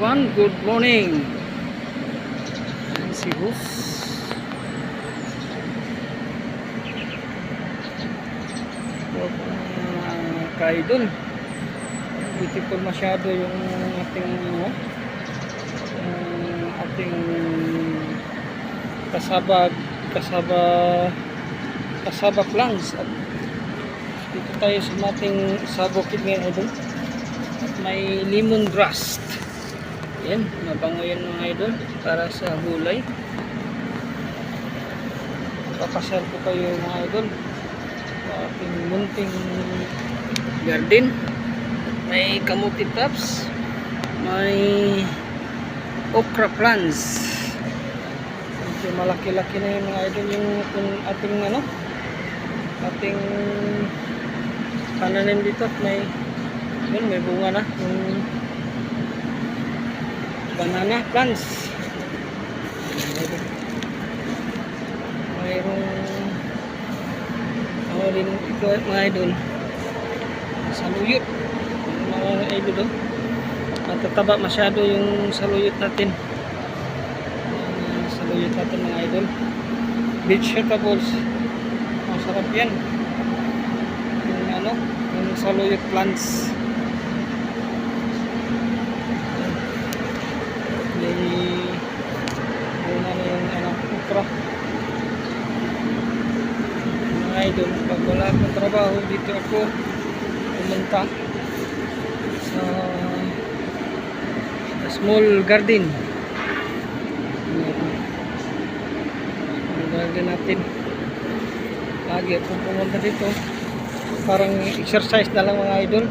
everyone, good morning. Ayan si. So, uh, kaidol. Beautiful masyado yung ating ano, yung ating kasaba kasaba kasaba plants at dito tayo sa ating sa bukid ngayon idol at may lemongrass yan mabango yan mga idol para sa gulay. Papasal ko kayo mga idol sa ating munting garden. May kamuti tops may okra plants. Medyo malaki-laki na yung mga idol yung yung ating ano ating pananim dito may yun may bunga na. Yung banana plants. Mayroong ano din ito mga idol. Saluyot mga idol oh. matataba masyado yung saluyot natin. Ah, saluyot natin mga idol. Vegetables. Masarap yan. Yung ano yung saluyot plants may una na yung ano okra mga idol. Pag wala akong trabaho dito ako pumunta sa small garden. Small garden natin. Lagi akong pumunta dito. Parang exercise na lang mga idol.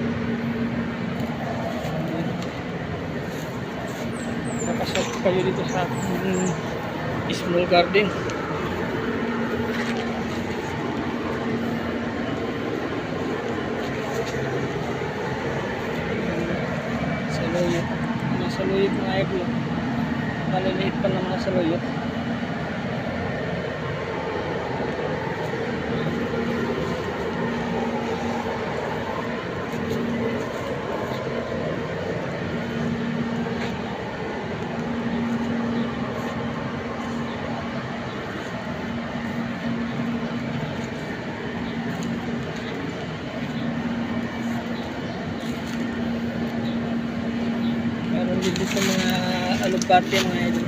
Nakasok kayo dito sa aking small garden saluyot mga saluyot mga idol maliliit pa ng mga saluyot Meron dito alugbate mga idol.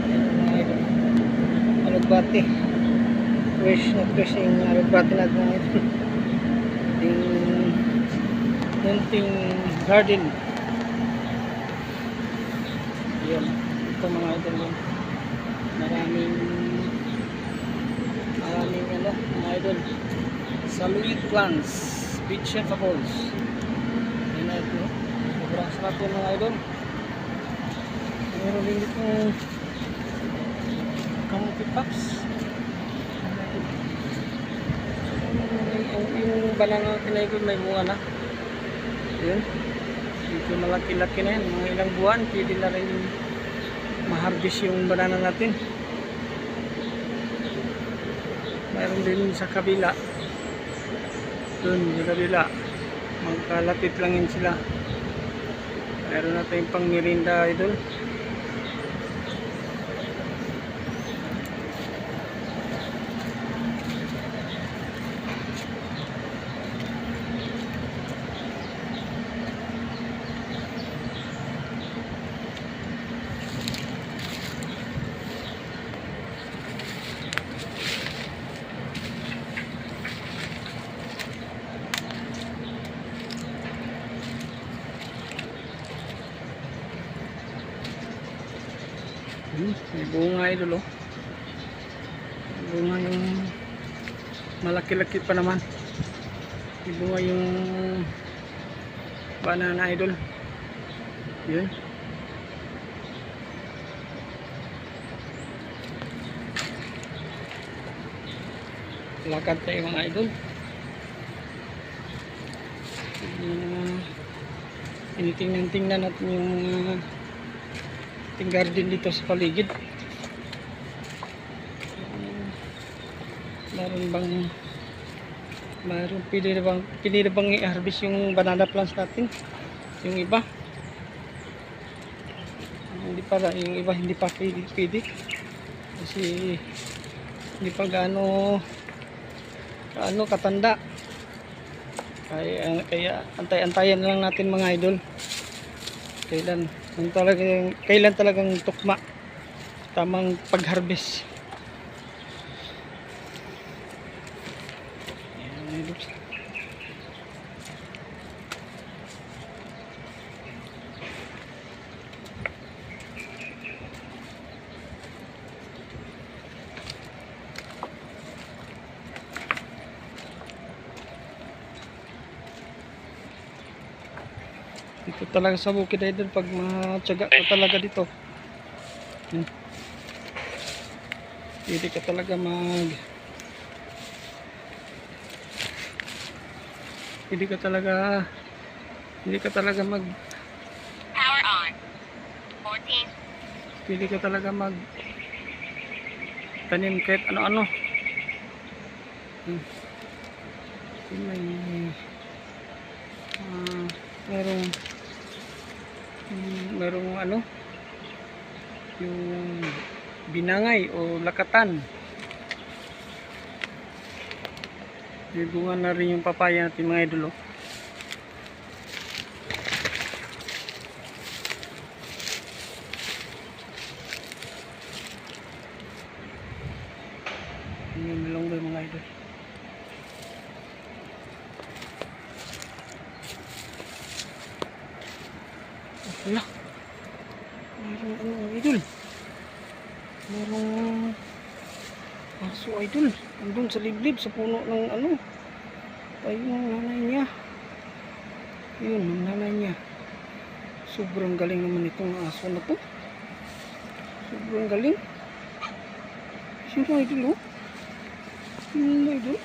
Ayan, mga idol. Alugbate. Fresh na fresh yung alugbate natin mga idol. Yung munting garden. Ayan. Ito mga idol. yun. Maraming maraming ano mga idol. Saluyot plants. Ayan na ito. Sarap yan mga idol. Meron din dito kamuti pops. Yung, yung banana tinaykod may bunga na. Yun. Dito malaki-laki na yan. Mga ilang buwan. Pwede na rin ma-harvest yung banana natin. Mayroon din sa kabila. Doon sa kabila magkalapit lang yun sila meron na tayong pang merinda idol Hmm, may bunga idol oh. May bunga yung malaki-laki pa naman. May bunga yung banana idol. Yun. Lakad tayo mga idol. Uh, Tinitingnan-tingnan natin yung uh, ating garden dito sa paligid. Meron bang Mayroon pili na bang, pili na bang i-harvest yung banana plants natin? Yung iba. Hindi pala, yung iba hindi pa pwede, pwede. Kasi hindi pa gaano gaano katanda. Kaya, kaya antay-antayan lang natin mga idol. Kailan, kung talagang, kailan talagang tukma. Tamang pag-harvest. Ayan, idol. Dito talaga sa bukid idol pag matyaga ka talaga dito. Hmm. Hindi ka talaga mag Hindi ka talaga hindi ka talaga mag Power on. 14. hindi ka talaga mag tanim kahit ano-ano. Hmm. May ah, merong merong ano yung binangay o lakatan. May bunga na rin yung papaya natin mga idolo. Yung malunggay mga idol. Wala. Mayroong ano idol. Mayroong aso idol. Andun sa liblib sa puno ng ano. Tayo ng nanay niya. Yun, ang nanay niya. Sobrang galing naman itong aso na to. Sobrang galing. Sino idol oh? Sino idol?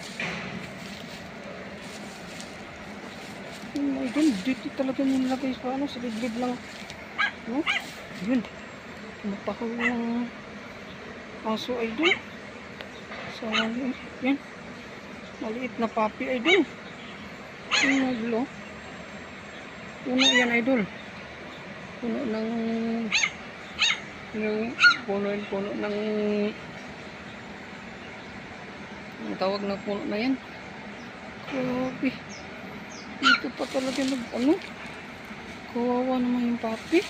Sino idol? Dito talaga nilagay sa ano, sa liblib lang. No? Yun. Mapakaw ng aso idol. Sa ano, yan. Maliit na papi idol. Sino idol oh? Puno yan idol. Puno ng yung puno puno ng ang tawag na puno na yan. Grabe. Dito pa talaga nag ano. Kawawa naman yung papi.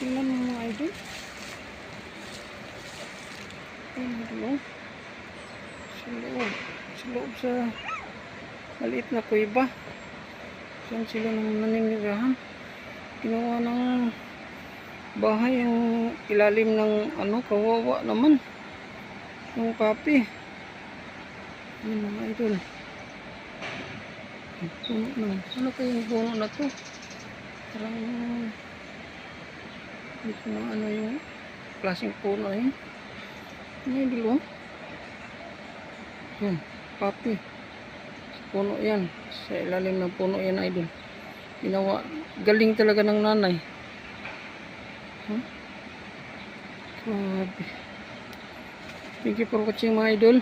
Tingnan mo mga idol. Ayun dulo. Sa loob. Sa loob sa maliit na kuiba. Saan sila nang naninirahan. Ginawa ng bahay ang ilalim ng ano kawawa naman yung papi yun mga idol? Yung puno na. Ano kayong puno na to? Parang hindi ko na ano yung klaseng puno yun ano idol oh yan papi puno yan. Sa ilalim ng puno yan idol. Ginawa galing talaga ng nanay. Huh? grabe. Thank you for watching mga idol.